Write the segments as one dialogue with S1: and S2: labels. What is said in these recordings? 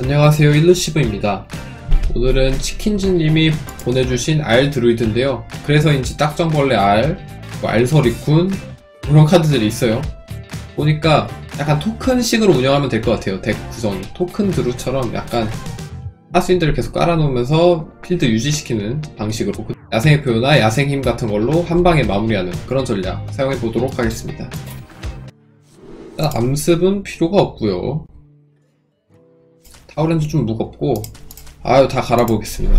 S1: 안녕하세요 일루시브입니다. 오늘은 치킨즈님이 보내주신 알 드루이드인데요. 그래서인지 딱정벌레 알, 뭐 알서리쿤 그런 카드들이 있어요. 보니까 약간 토큰식으로 운영하면 될 것 같아요. 덱 구성이 토큰 드루처럼 약간 하수인들을 계속 깔아놓으면서 필드 유지시키는 방식으로. 야생의 표나 야생 힘 같은 걸로 한 방에 마무리하는 그런 전략 사용해 보도록 하겠습니다. 암습은 필요가 없고요 타우렌도 좀 무겁고 아유 다 갈아보겠습니다.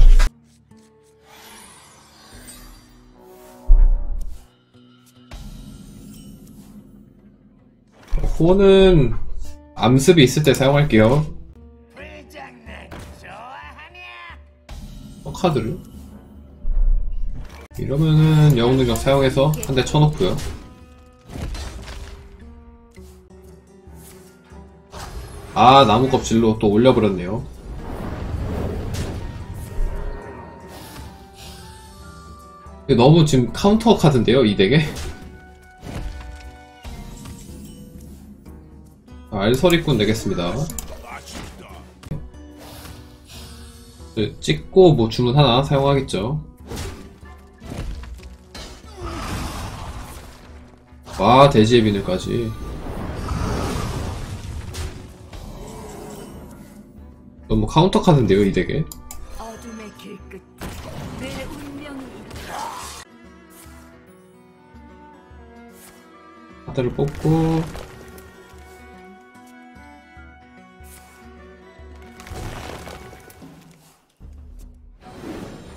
S1: 호는 암습이 있을 때 사용할게요? 어, 카드를? 이러면은 영웅 능력 사용해서 한 대 쳐놓고요 아 나무 껍질로 또 올려버렸네요. 너무 지금 카운터 카드인데요 이 덱에? 아, 알서리꾼 내겠습니다. 네, 찍고 뭐 주문 하나 사용하겠죠. 와 돼지의 비늘까지 너무 카운터 카드인데요 이 덱에. 카드를 뽑고.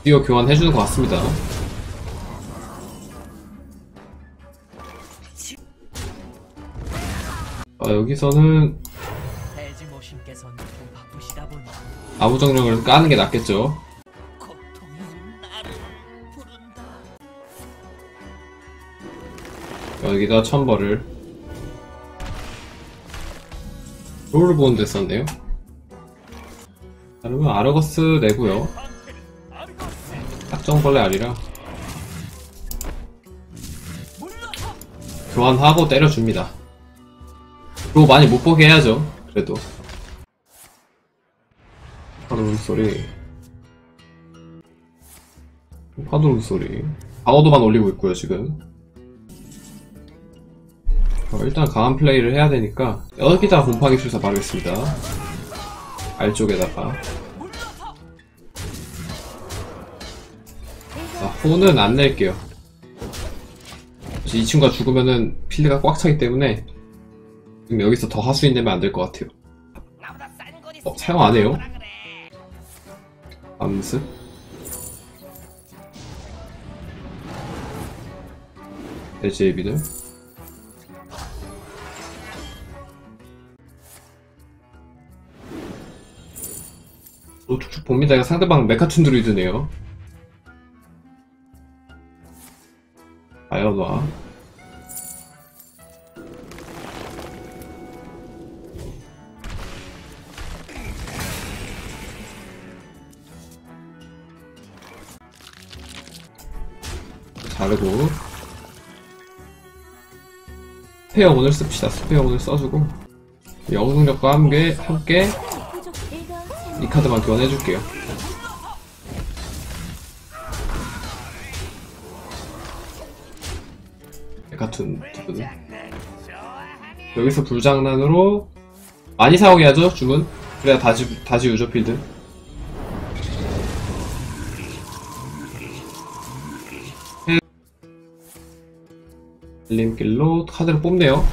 S1: 드디어 교환해주는 것 같습니다. 아, 여기서는 아부정령을 까는 게 낫겠죠. 여기다 천벌을. 롤을 보는 데 썼네요. 그러면 아르거스 내고요. 딱정벌레 아니라. 교환하고 때려줍니다. 그거 많이 못 보게 해야죠 그래도 파도 울소리. 파도 울소리. 방어도만 올리고 있고요 지금. 어, 일단 강한 플레이를 해야 되니까 여기다 곰팡이 술사 바르겠습니다. 알 쪽에다가. 자, 호는 안 낼게요. 이 친구가 죽으면은 필드가 꽉 차기 때문에 지금 여기서 더 하수인 내면 안 될 것 같아요. 어, 사용 안 해요? 암스 비늘 오, 쭉쭉 봅니다. 이거 상대방 메카툰 드루이드네요. 아연화. 자르고. 스페어 오늘 씁시다. 스페어 오늘 써주고. 영웅 능력과 함께, 함께
S2: 이
S1: 카드만 교환해줄게요. 같은 두 분.
S3: 불장난 좋아하냐?
S1: 여기서 불장난으로 많이 사용해야죠 주문. 그래야 다지 다지 유저 필드. 림길로 카드를 뽑네요.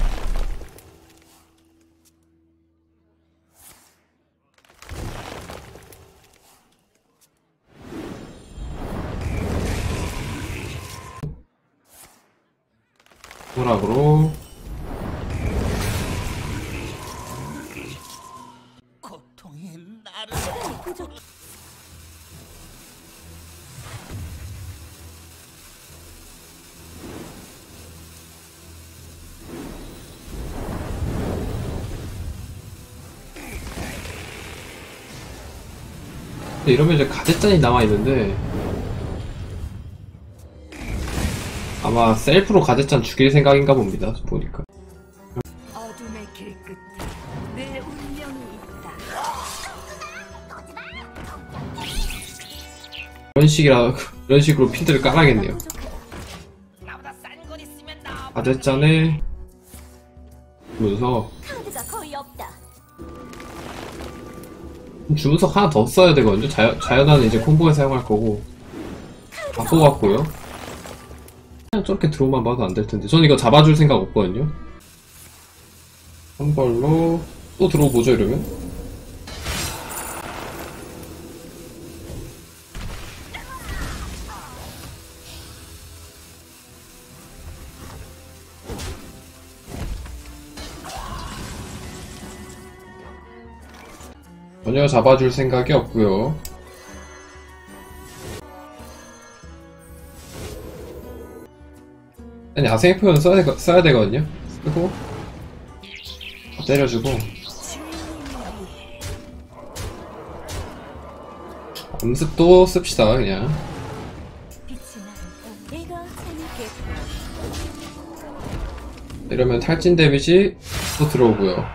S1: 도락으로
S3: 고통이 나를
S1: 근데 이러면 이제 가젯잔이 남아있는데 아마 셀프로 가젯잔 죽일 생각인가 봅니다 보니까. 이런 식이라 이런 식으로 핀들을 깔아야겠네요.
S3: 가젯잔에
S1: 보면서 주문석 하나 더 써야 되거든요. 자연 자연화는 이제 콤보에 사용할 거고 다 뽑았고요. 그냥 저렇게 들어오만 봐도 안 될 텐데. 전 이거 잡아줄 생각 없거든요. 한 벌로 또 들어오보죠 이러면. 전혀 잡아줄 생각이 없고요. 아니 야생의 표현 써야, 되, 써야 되거든요. 쓰고 다 때려주고 음습도 씁시다 그냥. 이러면 탈진 데미지 또 들어오고요.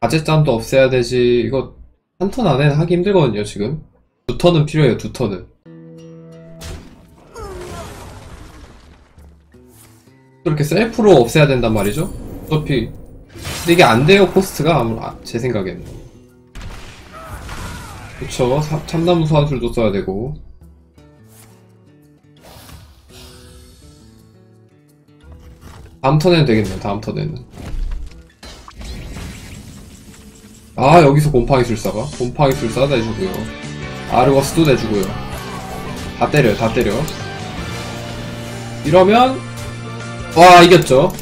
S1: 아재짬도 없애야 되지. 이거 한 턴 안에는 하기 힘들거든요, 지금. 두 턴은 필요해요, 두 턴은. 또 이렇게 셀프로 없애야 된단 말이죠? 어차피. 근데 이게 안 돼요, 코스트가. 아무, 아, 제 생각에는. 그쵸. 사- 참나무 소환술도 써야 되고. 다음 턴에는 되겠네요, 다음 턴에는. 아, 여기서 곰팡이 술사가? 곰팡이 술사 내주고요. 아르거스도 내주고요. 다 때려요, 다 때려. 이러면, 와, 이겼죠?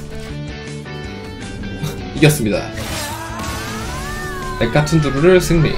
S1: 이겼습니다. 렉 같은 두루를 승리.